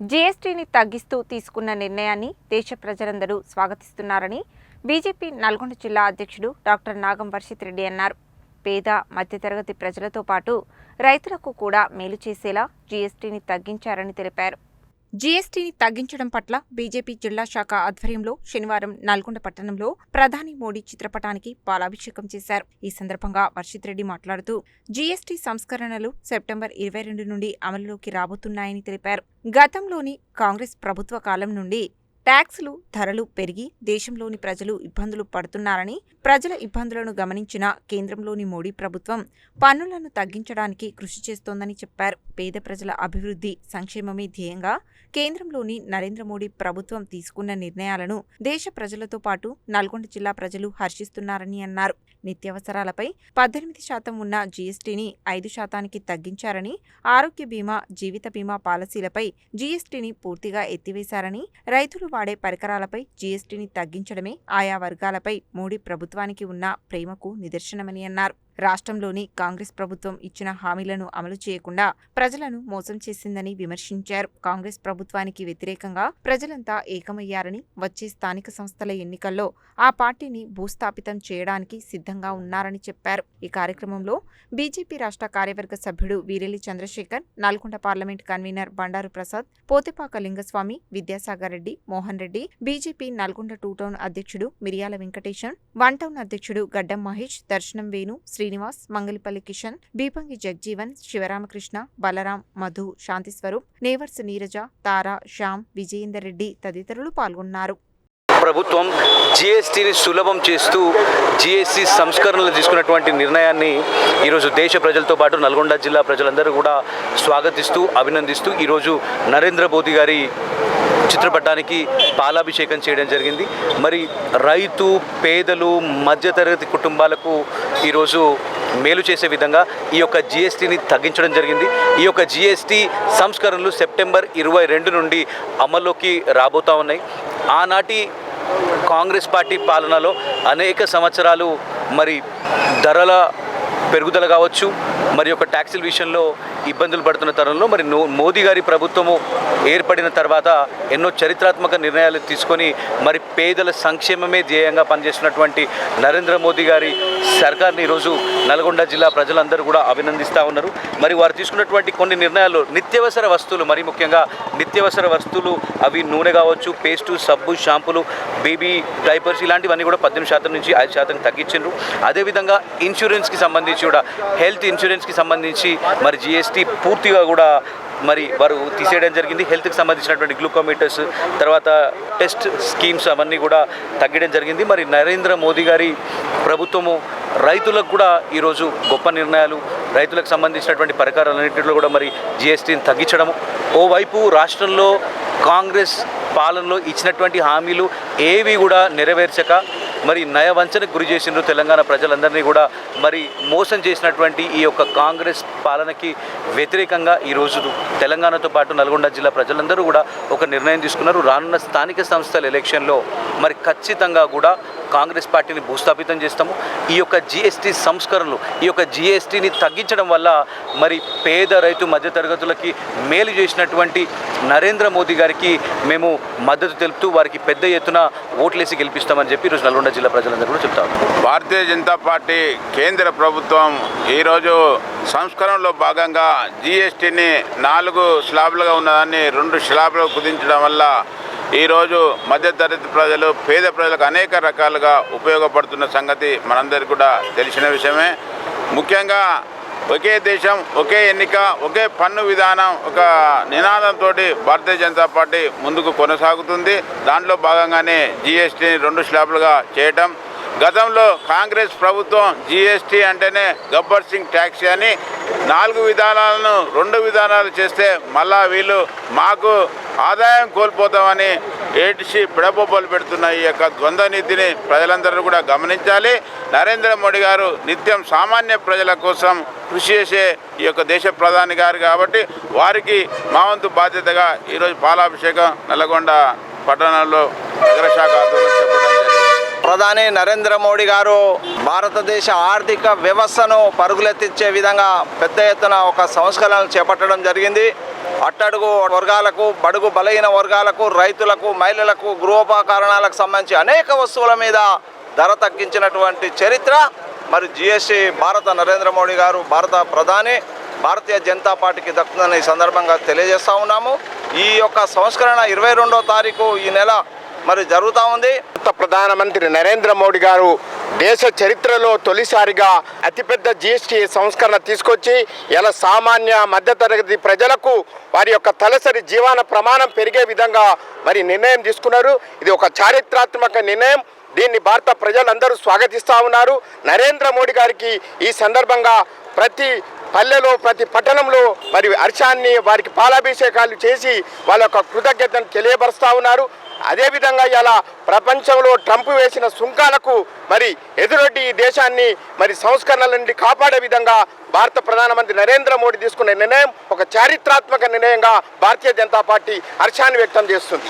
జీఎస్టీని తగ్గిస్తూ తీసుకున్న నిర్ణయాన్ని దేశ ప్రజలందరూ స్వాగతిస్తున్నారని బీజేపీ నల్గొండ జిల్లా అధ్యక్షుడు డాక్టర్ నాగం వర్షిత్ రెడ్డి అన్నారు. పేద మధ్యతరగతి ప్రజలతో పాటు రైతులకు కూడా మేలు చేసేలా జీఎస్టీని తగ్గించారని తెలిపారు. జీఎస్టీని తగ్గించడం పట్ల బీజేపీ జిల్లా శాఖ ఆధ్వర్యంలో శనివారం నల్గొండ పట్టణంలో ప్రధాని మోడీ చిత్రపటానికి పాలాభిషేకం చేశారు. ఈ సందర్భంగా వర్షిత్ రెడ్డి మాట్లాడుతూ జీఎస్టీ సంస్కరణలు సెప్టెంబర్ ఇరవై రెండు నుండి అమలులోకి రాబోతున్నాయని తెలిపారు. గతంలోని కాంగ్రెస్ ప్రభుత్వ కాలం నుండి ట్యాక్సులు ధరలు పెరిగి దేశంలోని ప్రజలు ఇబ్బందులు పడుతున్నారని ప్రజల ఇబ్బందులను గమనించిన కేంద్రంలోని మోడీ ప్రభుత్వం పన్నులను తగ్గించడానికి కృషి చేస్తోందని చెప్పారు. పేద ప్రజల అభివృద్ధి సంక్షేమమే ధ్యేయంగా కేంద్రంలోని నరేంద్ర మోడీ ప్రభుత్వం తీసుకున్న నిర్ణయాలను దేశ ప్రజలతో పాటు నల్గొండ జిల్లా ప్రజలు హర్షిస్తున్నారని అన్నారు. నిత్యావసరాలపై పద్దెనిమిది శాతం ఉన్న జీఎస్టీని ఐదు శాతానికి తగ్గించారని ఆరోగ్య బీమా జీవిత బీమా పాలసీలపై జీఎస్టీని పూర్తిగా ఎత్తివేశారని రైతులు వాడే పరికరాలపై జీఎస్టీని తగ్గించడమే ఆయా వర్గాలపై మోడీ ప్రభుత్వానికి ఉన్న ప్రేమకు నిదర్శనమని అన్నారు. రాష్ట్రంలోని కాంగ్రెస్ ప్రభుత్వం ఇచ్చిన హామీలను అమలు చేయకుండా ప్రజలను మోసం చేసిందని విమర్శించారు. కాంగ్రెస్ ప్రభుత్వానికి వ్యతిరేకంగా ప్రజలంతా ఏకమయ్యారని వచ్చే స్థానిక సంస్థల ఎన్నికల్లో ఆ పార్టీని భూస్థాపితం చేయడానికి సిద్ధంగా ఉన్నారని చెప్పారు. ఈ కార్యక్రమంలో బీజేపీ రాష్ట్ర కార్యవర్గ సభ్యుడు Veerelli Chandrasekhar Nalgonda parliament convener Bandaru Prasad Pothepaka Lingaswamy Vidyasagar Reddy Mohan Reddy BJP Nalgonda two town అధ్యక్షుడు మిరియాల వెంకటేశం వన్ టౌన్ అధ్యక్షుడు గడ్డం మహేష్ దర్శనం వేణు శ్రీ శ్రీనివాస్ మంగళపల్లి కిషన్ బీపంగి జగ్జీవన్ శివరామకృష్ణ బలరాం మధు శాంతిస్వరూప్ నేవర్స్ నీరజ తారా శ్యామ్ విజయేందర్ రెడ్డి తదితరులు పాల్గొన్నారు. ప్రభుత్వం జిఎస్టీని సులభం చేస్తూ జిఎస్టీ సంస్కరణలు తీసుకున్నటువంటి నిర్ణయాన్ని ఈరోజు దేశ ప్రజలతో పాటు నల్గొండ జిల్లా ప్రజలందరూ కూడా స్వాగతిస్తూ అభినందిస్తూ ఈరోజు నరేంద్ర మోదీ గారి చిత్రపటానికి పాలాభిషేకం చేయడం జరిగింది. మరి రైతు పేదలు మధ్యతరగతి కుటుంబాలకు ఈరోజు మేలు చేసే విధంగా ఈ యొక్క జిఎస్టీని తగ్గించడం జరిగింది. ఈ యొక్క జిఎస్టీ సంస్కరణలు సెప్టెంబర్ ఇరవై రెండు నుండి అమల్లోకి రాబోతా ఉన్నాయి. ఆనాటి కాంగ్రెస్ పార్టీ పాలనలో అనేక సంవత్సరాలు మరి ధరల పెరుగుదల కావచ్చు మరి యొక్క ట్యాక్సీల విషయంలో ఇబ్బందులు పడుతున్న తరుణంలో మరి మోదీ గారి ప్రభుత్వము ఏర్పడిన తర్వాత ఎన్నో చరిత్రాత్మక నిర్ణయాలు తీసుకొని మరి పేదల సంక్షేమమే ధ్యేయంగా పనిచేస్తున్నటువంటి నరేంద్ర మోదీ గారి సర్కార్ని ఈరోజు నల్గొండ జిల్లా ప్రజలందరూ కూడా అభినందిస్తూ ఉన్నారు. మరి వారు తీసుకున్నటువంటి కొన్ని నిర్ణయాలు నిత్యవసర వస్తువులు మరి ముఖ్యంగా నిత్యవసర వస్తువులు అవి నూనె కావచ్చు పేస్టు సబ్బు షాంపులు బేబీ డైపర్స్ ఇలాంటివన్నీ కూడా పద్దెనిమిది శాతం నుంచి ఐదు శాతం తగ్గించారు అదేవిధంగా ఇన్సూరెన్స్కి సంబంధించి కూడా హెల్త్ ఇన్సూరెన్స్కి సంబంధించి మరి జిఎస్టీ పూర్తిగా కూడా మరి వారు తీసేయడం జరిగింది. హెల్త్కి సంబంధించినటువంటి గ్లూకోమీటర్స్ తర్వాత టెస్ట్ స్కీమ్స్ అవన్నీ కూడా తగ్గడం జరిగింది. మరి నరేంద్ర మోదీ గారి ప్రభుత్వము రైతులకు కూడా ఈరోజు గొప్ప నిర్ణయాలు రైతులకు సంబంధించినటువంటి పరికరాలన్నింటిలో కూడా మరి జిఎస్టీని తగ్గించడము. ఓవైపు రాష్ట్రంలో కాంగ్రెస్ పాలనలో ఇచ్చినటువంటి హామీలు ఏవి కూడా నెరవేర్చక మరి నయవంచనకు గురి చేసిండ్రు తెలంగాణ ప్రజలందరినీ కూడా మరి మోసం చేసినటువంటి ఈ యొక్క కాంగ్రెస్ పాలనకి వ్యతిరేకంగా ఈరోజు తెలంగాణతో పాటు నల్గొండ జిల్లా ప్రజలందరూ కూడా ఒక నిర్ణయం తీసుకున్నారు. రానున్న స్థానిక సంస్థల ఎలక్షన్లో మరి ఖచ్చితంగా కూడా కాంగ్రెస్ పార్టీని భూస్థాపితం చేస్తాము. ఈ యొక్క జిఎస్టీ సంస్కరణలు ఈ యొక్క జిఎస్టీని తగ్గించడం వల్ల మరి పేద రైతు మధ్యతరగతులకి మేలు చేసినటువంటి నరేంద్ర మోదీ గారికి మేము మద్దతు తెలుపుతూ వారికి పెద్ద ఎత్తున ఓట్లేసి గెలిపిస్తామని చెప్పి ఈరోజు నల్గొండ జిల్లా ప్రజలందరూ కూడా చెప్తారు భారతీయ జనతా పార్టీ కేంద్ర ప్రభుత్వం ఈరోజు సంస్కరణలో భాగంగా జీఎస్టీని నాలుగు స్లాబ్లుగా ఉన్నదాన్ని రెండు స్లాబ్లు కుదించడం వల్ల ఈరోజు మధ్యతరగతి ప్రజలు పేద ప్రజలకు అనేక రకాలుగా ఉపయోగపడుతున్న సంగతి మనందరికీ కూడా తెలిసిన విషయమే. ముఖ్యంగా ఒకే దేశం ఒకే ఎన్నిక ఒకే పన్ను విధానం ఒక నినాదంతో భారతీయ జనతా పార్టీ ముందుకు కొనసాగుతుంది. దాంట్లో భాగంగానే జీఎస్టీని రెండు స్లాబ్లుగా చేయటం. గతంలో కాంగ్రెస్ ప్రభుత్వం జీఎస్టీ అంటేనే గబ్బర్ సింగ్ ట్యాక్సీ అని నాలుగు విధానాలను రెండు విధానాలు చేస్తే మళ్ళా వీళ్ళు మాకు ఆదాయం కోల్పోతామని ఏడిసి పిడబొబ్బలు పెడుతున్న ఈ యొక్క ద్వంద్వ నీతిని ప్రజలందరూ కూడా గమనించాలి. నరేంద్ర మోడీ గారు నిత్యం సామాన్య ప్రజల కోసం కృషి చేసే ఈ యొక్క దేశ ప్రధాని గారు కాబట్టి వారికి మా వంతు బాధ్యతగా ఈరోజు పాలాభిషేకం నల్లగొండ పట్టణంలో నగరశాఖ ప్రధాని నరేంద్ర మోడీ గారు భారతదేశ ఆర్థిక వ్యవస్థను పరుగులెత్తించే విధంగా పెద్ద ఎత్తున ఒక సంస్కరణలు చేపట్టడం జరిగింది. అట్టడుగు వర్గాలకు బడుగు బలహీన వర్గాలకు రైతులకు మహిళలకు గృహోపకరణాలకు సంబంధించి అనేక వస్తువుల మీద ధర తగ్గించినటువంటి చరిత్ర. మరి జిఎస్టీ భారత నరేంద్ర మోడీ గారు భారత ప్రధాని భారతీయ జనతా పార్టీకి దక్కుతుందని ఈ సందర్భంగా తెలియజేస్తూ ఉన్నాము. ఈ యొక్క సంస్కరణ ఇరవై రెండో తారీఖు ఈ నెల మరి జరుగుతూ ఉంది. ప్రధానమంత్రి నరేంద్ర మోడీ గారు దేశ చరిత్రలో తొలిసారిగా అతిపెద్ద జిఎస్టీ సంస్కరణ తీసుకొచ్చి ఇలా సామాన్య మధ్యతరగతి ప్రజలకు వారి యొక్క తలసరి జీవన ప్రమాణం పెరిగే విధంగా మరి నిర్ణయం తీసుకున్నారు. ఇది ఒక చారిత్రాత్మక నిర్ణయం. దీన్ని భారత ప్రజలందరూ స్వాగతిస్తూ ఉన్నారు. నరేంద్ర మోడీ గారికి ఈ సందర్భంగా ప్రతి పల్లెలో ప్రతి పట్టణంలో మరి హర్షాన్ని వారికి పాలాభిషేకాలు చేసి వాళ్ళ యొక్క కృతజ్ఞతను తెలియపరుస్తూ ఉన్నారు. అదేవిధంగా ఇలా ప్రపంచంలో ట్రంప్ వేసిన సుంకాలకు మరి ఎదురొడ్డి ఈ దేశాన్ని మరి సంస్కరణల నుండి కాపాడే విధంగా భారత ప్రధానమంత్రి నరేంద్ర మోడీ తీసుకున్న నిర్ణయం ఒక చారిత్రాత్మక నిర్ణయంగా భారతీయ జనతా పార్టీ హర్షాన్ని వ్యక్తం చేస్తుంది.